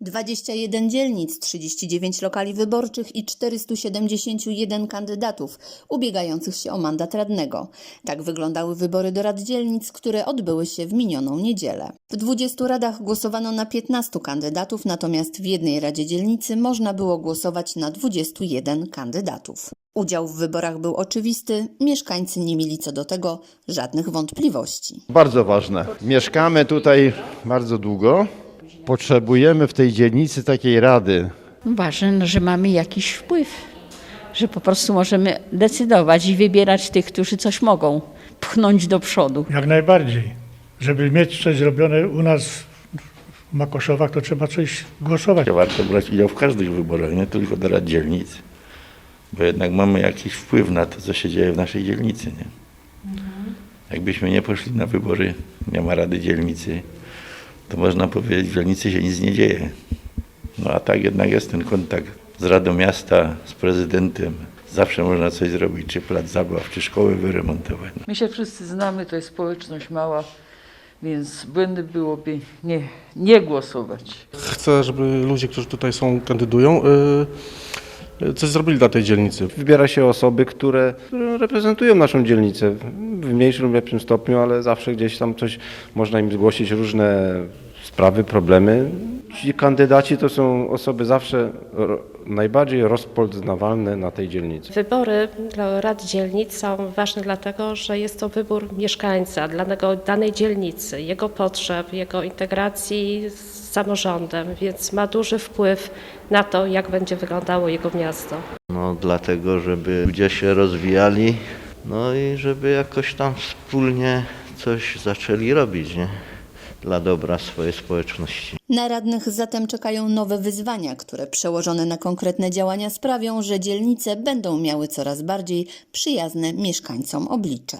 21 dzielnic, 39 lokali wyborczych i 471 kandydatów ubiegających się o mandat radnego. Tak wyglądały wybory do rad dzielnic, które odbyły się w minioną niedzielę. W 20 radach głosowano na 15 kandydatów, natomiast w jednej radzie dzielnicy można było głosować na 21 kandydatów. Udział w wyborach był oczywisty, mieszkańcy nie mieli co do tego żadnych wątpliwości. Bardzo ważne. Mieszkamy tutaj bardzo długo. Potrzebujemy w tej dzielnicy takiej rady. Ważne, no, że mamy jakiś wpływ, że po prostu możemy decydować i wybierać tych, którzy coś mogą pchnąć do przodu. Jak najbardziej. Żeby mieć coś zrobione u nas w Makoszowach, to trzeba coś głosować. Warto brać udział w każdych wyborach, nie tylko do rad dzielnic, bo jednak mamy jakiś wpływ na to, co się dzieje w naszej dzielnicy. Nie? Jakbyśmy nie poszli na wybory, nie ma rady dzielnicy, to można powiedzieć, w dzielnicy się nic nie dzieje. No a tak jednak jest ten kontakt z Radą Miasta, z prezydentem. Zawsze można coś zrobić, czy plac zabaw, czy szkoły wyremontować. My się wszyscy znamy, to jest społeczność mała, więc błędy byłoby nie, nie głosować. Chcę, żeby ludzie, którzy tutaj są, kandydują, y, y, coś zrobili dla tej dzielnicy. Wybiera się osoby, które, które reprezentują naszą dzielnicę w mniejszym lub lepszym stopniu, ale zawsze gdzieś tam coś można im zgłosić, różne sprawy, problemy. Ci kandydaci to są osoby zawsze najbardziej rozpoznawalne na tej dzielnicy. Wybory dla rad dzielnic są ważne dlatego, że jest to wybór mieszkańca, danego, danej dzielnicy, jego potrzeb, jego integracji z samorządem, więc ma duży wpływ na to, jak będzie wyglądało jego miasto. No dlatego, żeby ludzie się rozwijali, no i żeby jakoś tam wspólnie coś zaczęli robić, nie? Dla dobra swojej społeczności. Na radnych zatem czekają nowe wyzwania, które przełożone na konkretne działania sprawią, że dzielnice będą miały coraz bardziej przyjazne mieszkańcom oblicze.